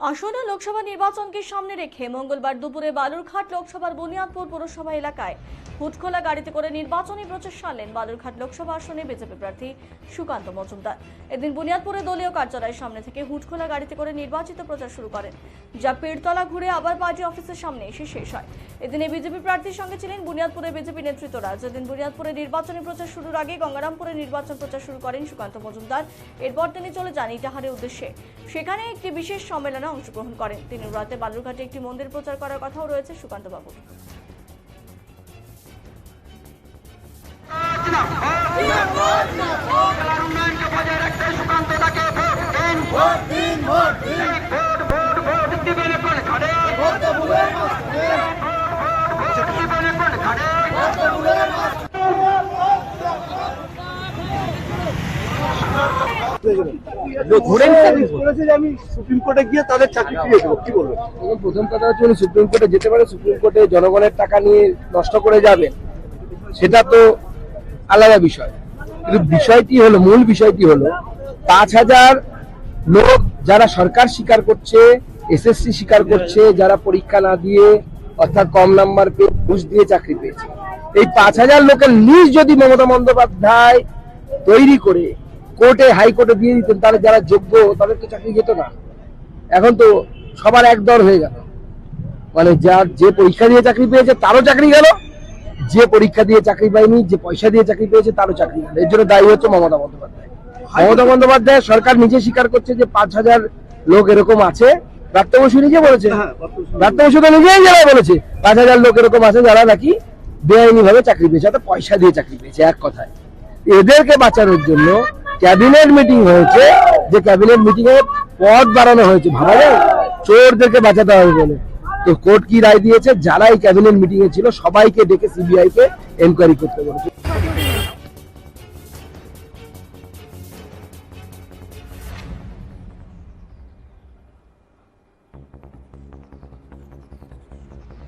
আসন্ন লোকসভা নির্বাচনকে সামনে রেখে মঙ্গলবার দুপুরে বালুরঘাট লোকসভার বুনিয়াদপুর পৌরসভা এলাকায় হুটখোলা গাড়িতে করে নির্বাচনী প্রচার সারলেন বালুরঘাট লোকসভা আসনে বিজেপি প্রার্থী সুকান্ত মজুমদার। এদিন বুনিয়াদপুরে দলীয় কার্যালয়ের সামনে থেকে হুটখোলা গাড়িতে করে নির্বাচিত প্রচার শুরু করেন, যা পীরতলা ঘুরে আবার পার্টি অফিসের সামনে এসে শেষ হয়। এদিন বিজেপি প্রার্থীর সঙ্গে ছিলেন বুনিয়াদপুরের বিজেপি নেতৃত্বরা, যেদিন বুনিয়াদপুরে নির্বাচনী প্রচার শুরুর আগে গঙ্গারামপুরে নির্বাচন প্রচার শুরু করেন সুকান্ত মজুমদার। এরপর তিনি চলে যান ইটাহারের উদ্দেশ্যে। সেখানে একটি বিশেষ সম্মেলনে অংশগ্রহণ করেন। তিনি রাতে বালুরঘাটে একটি মন্দির প্রচার করার কথাও রয়েছে সুকান্ত বাবু বজায় রাখতে ভোট দিন ভোট ভোট ভোট ভোট দিবেন কোন ঘরে ভোট আমি সুপ্রিম কোর্টে গিয়ে তাদের চাকরি ফিরিয়ে দেবো। কি বলব? এবং প্রথম কথা হচ্ছে উনি সুপ্রিম কোর্টে যেতে পারে সুপ্রিম কোর্টে জনগণের টাকা নিয়ে নষ্ট করে যাবেন সেটা তো আলাদা বিষয়। কিন্তু বিষয়টি হলো মূল বিষয়টি হলো পাঁচ হাজার লোক যারা সরকার স্বীকার করছে এসএসসি স্বীকার করছে যারা পরীক্ষা না দিয়ে অর্থাৎ কম নাম্বার পেয়ে ঘুষ দিয়ে চাকরি পেয়েছে। এই পাঁচ হাজার লোকের লিস্ট যদি মমতা বন্দ্যোপাধ্যায় তৈরি করে কোর্টে হাইকোর্টে দিয়ে দিতেন তাহলে যারা যোগ্য তাদের তো চাকরি যেত না। এখন তো সবার এক দর হয়ে গেল। মানে যার যে পরীক্ষা দিয়ে চাকরি পেয়েছে তারও চাকরি গেল। যে পরীক্ষা দিয়ে চাকরি পায়নি যে পয়সা দিয়ে চাকরি পেয়েছে তারও চাকরি গেল। এর জন্য দায়ী হচ্ছে মমতা বন্দ্যোপাধ্যায়। মমতা বন্দ্যোপাধ্যায় সরকার নিজে স্বীকার করছে যে পাঁচ হাজার লোক এরকম আছে। প্রাপ্ত বসু নিজে বলেছে। হ্যাঁ, প্রাপ্ত বসু। বসু তো নিজেই যারা বলেছে পাঁচ হাজার লোক এরকম আছে যারা নাকি বেআইনি ভাবে চাকরি পেয়েছে অর্থাৎ পয়সা দিয়ে চাকরি পেয়েছে এক কথায়। এদেরকে বাঁচানোর জন্য ক্যাবিনেট মিটিং হয়েছে, যে ক্যাবিনেট মিটিং এ পদ বাড়ানো হয়েছে, ভাবা যায়? চোরদেরকে বাঁচাতে হবে বলে। তো কোর্ট কি রায় দিয়েছে? যারা এই ক্যাবিনেট মিটিং এ ছিল, সবাইকে ডেকে সিবিআই কে এনকোয়ারি করতে বলেছে।